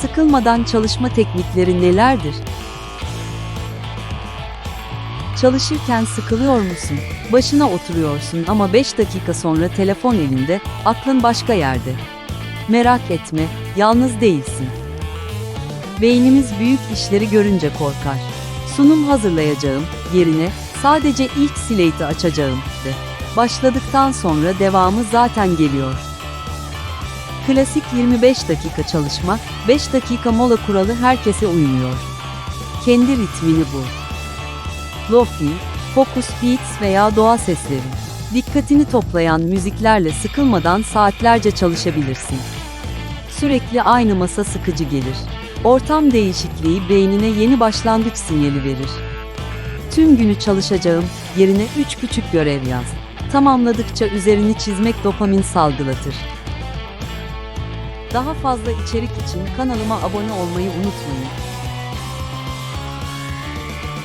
Sıkılmadan çalışma teknikleri nelerdir? Çalışırken sıkılıyor musun? Başına oturuyorsun ama 5 dakika sonra telefon elinde, aklın başka yerde. Merak etme, yalnız değilsin. Beynimiz büyük işleri görünce korkar. Sunum hazırlayacağım yerine sadece ilk slate'i açacağım de. Başladıktan sonra devamı zaten geliyor. Klasik 25 dakika çalışma, 5 dakika mola kuralı herkese uymuyor. Kendi ritmini bul. Lofi, focus beats veya doğa sesleri. Dikkatini toplayan müziklerle sıkılmadan saatlerce çalışabilirsin. Sürekli aynı masa sıkıcı gelir. Ortam değişikliği beynine yeni başlangıç sinyali verir. Tüm günü çalışacağım yerine 3 küçük görev yaz. Tamamladıkça üzerini çizmek dopamin salgılatır. Daha fazla içerik için kanalıma abone olmayı unutmayın.